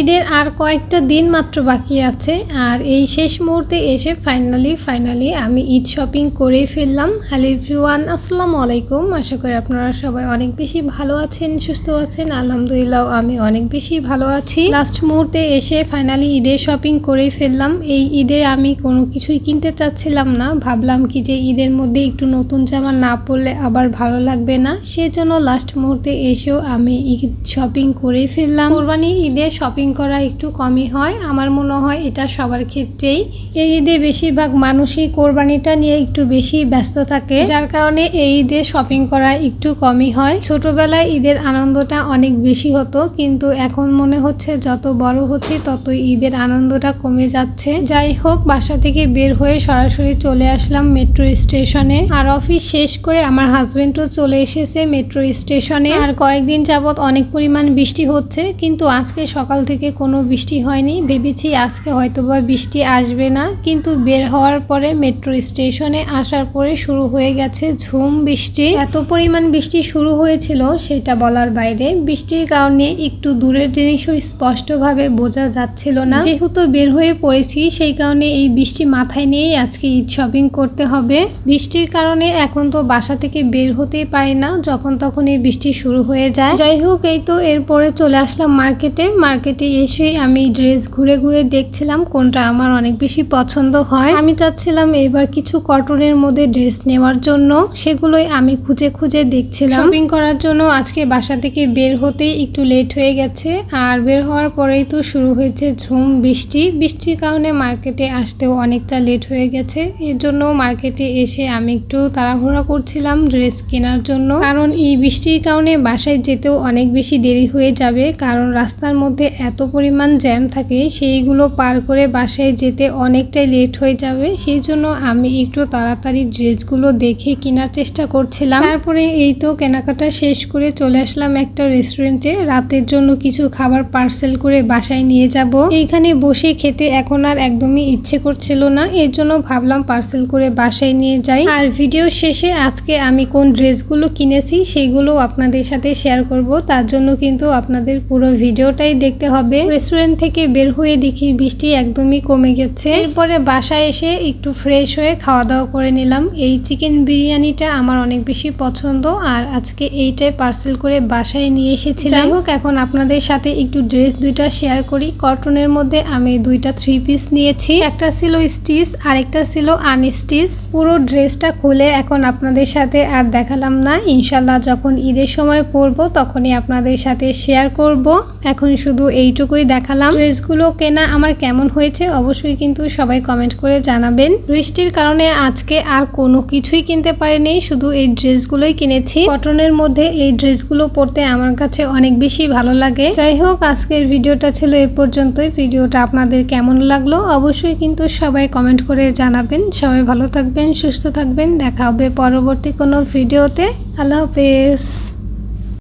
ঈদের আর কয়েকটা দিন মাত্র বাকি আছে আর এই শেষ মুহূর্তে এসে ফাইনালি ফাইনালি আমি ঈদ শপিং করেই ফেললাম। হ্যালো এভরিওয়ান আসসালামু আলাইকুম। আশা করি আপনারা সবাই অনেক বেশি ভালো আছেন, সুস্থ আছেন। আলহামদুলিল্লাহ আমি অনেক বেশি ভালো আছি। লাস্ট মুহূর্তে এসে ফাইনালি ঈদের শপিং করেই ফেললাম। এই ঈদে আমি কোনো কিছুই কিনতে চাচ্ছিলাম না। ভাবলাম কি যে ঈদের মধ্যে একটু নতুন জামা না পরলে আবার ভালো লাগবে না। সেজন্য লাস্ট মুহূর্তে এসেও আমি ঈদ শপিং করেই ফেললাম। কোরবানি ঈদের শপিং করা একটু কমই হয়। আমার মনে হয় এটা সবার ক্ষেত্রেই। এই ঈদে বেশিরভাগ মানুষই কোরবানিটা নিয়ে একটু বেশি ব্যস্ত থাকে। যার কারণে এই ঈদে শপিং করা একটু কমই হয়। ছোটবেলায় ঈদের আনন্দটা অনেক বেশি হতো, কিন্তু এখন মনে হচ্ছে যত বড় হচ্ছে, তত ঈদের আনন্দটা কমে যাচ্ছে। যাই হোক, বাসা থেকে বের হয়ে সরাসরি চলে আসলাম মেট্রো স্টেশনে আর অফিস শেষ করে আমার হাজবেন্ডও চলে এসেছে মেট্রো স্টেশনে আর কয়েকদিন যাবত অনেক পরিমাণ বৃষ্টি হচ্ছে, কিন্তু আজকে সকাল থেকে কোনো বৃষ্টি হয়নি। ভেবেছি আজকে হয়তোবা বৃষ্টি আসবে না, কিন্তু বের হওয়ার পরে মেট্রো স্টেশনে আসার পরে শুরু হয়ে গেছে ঝুম বৃষ্টি। এত পরিমাণ বৃষ্টি শুরু হয়েছিল সেটা বলার বাইরে। বৃষ্টির কারণে একটু দূরের জিনিসও স্পষ্টভাবে বোঝা যাচ্ছিল না। যেহেতু বের হয়ে পড়েছি, সেই কারণে এই বৃষ্টি মাথায় নিয়েই আজকে ঈদ শপিং করতে হবে। বৃষ্টির কারণে এখন তো বাসা থেকে বের হতেই পারি না, যখন তখন এই বৃষ্টি শুরু হয়ে যায়। যাই হোক, এই তো এরপরে চলে আসলাম মার্কেটে। মার্কেটে এসে আমি ড্রেস ঘুরে ঘুরে দেখছিলাম কোনটা আমার অনেক বেশি পছন্দ হয়। আমি চাচ্ছিলাম এবার কিছু কটনের মধ্যে ড্রেস নেওয়ার জন্য। সেগুলোই আমি খুঁজে খুঁজে দেখছিলাম। শপিং করার জন্য আজকে বাসা থেকে বের হতেই একটু লেট হয়ে গেছে। আর বের হওয়ার পরেই তো শুরু হয়েছে ঝুম, বৃষ্টি। বৃষ্টির কারণে মার্কেটে আসতেও অনেকটা লেট হয়ে গেছে। এর জন্য মার্কেটে এসে আমি একটু তাড়াহুড়া করছিলাম ড্রেস কেনার জন্য। কারণ এই বৃষ্টির কারণে বাসায় যেতেও অনেক বেশি দেরি হয়ে যাবে। কারণ রাস্তার মধ্যে এত পরিমাণ জ্যাম থাকে, সেইগুলো পার করে বাসায় যেতে অনেকটাই লেট হয়ে যাবে। সেই জন্য আমি একটু তাড়াতাড়ি ড্রেসগুলো দেখে কেনার চেষ্টা করছিলাম। তারপরে এই তো কেনাকাটা শেষ করে চলে আসলাম একটা রেস্টুরেন্টে রাতের জন্য কিছু খাবার পার্সেল করে বাসায় নিয়ে যাব। এইখানে বসে খেতে এখন আর একদমই ইচ্ছে করছিল না, এর জন্য ভাবলাম পার্সেল করে বাসায় নিয়ে যাই। আর ভিডিও শেষে আজকে আমি কোন ড্রেসগুলো কিনেছি, সেগুলো আপনাদের সাথে শেয়ার করব। তার জন্য কিন্তু আপনাদের পুরো ভিডিওটাই দেখতে হবে। রেস্টুরেন্ট থেকে বের হয়ে দেখি বৃষ্টি একদমই কমে গেছে। এরপরে বাসায় এসে একটু ফ্রেশ হয়ে খাওয়া দাওয়া করে নিলাম। এই চিকেন বিরিয়ানিটা আমার অনেক বেশি পছন্দ আর আজকে এইটাই পার্সেল করে বাসায় নিয়ে এসেছি যাই হোক এখন আপনাদের সাথে একটু ড্রেস দুইটা শেয়ার করি। কটনের মধ্যে আমি দুইটা থ্রি পিস নিয়েছি। একটা ছিল স্টিচ আর একটা ছিল আনস্টিচ পুরো ড্রেসটা খুলে এখন আপনাদের সাথে আর দেখালাম না। ইনশাল্লাহ যখন ঈদের সময় পরবো তখনই আপনাদের সাথে শেয়ার করব। এখন শুধু এইটুকুই দেখালাম। ড্রেসগুলো কেনা আমার কেমন হয়েছে অবশ্যই কিন্তু সবাই কমেন্ট করে জানাবেন। বৃষ্টির কারণে আজকে আর কোনো কিছুই কিনতে পারিনি, শুধু এই ড্রেসগুলোই কিনেছি। কটনের মধ্যে এই ড্রেসগুলো পরতে আমার কাছে অনেক বেশি ভালো লাগে। যাই হোক, আজকের ভিডিওটা ছিল এ পর্যন্তই। ভিডিওটা আপনাদের কেমন লাগল অবশ্যই কিন্তু সবাই কমেন্ট করে জানাবেন। সবাই ভালো থাকবেন, সুস্থ থাকবেন। দেখা হবে পরবর্তী কোনো ভিডিওতে। আল্লাহ হাফেজ।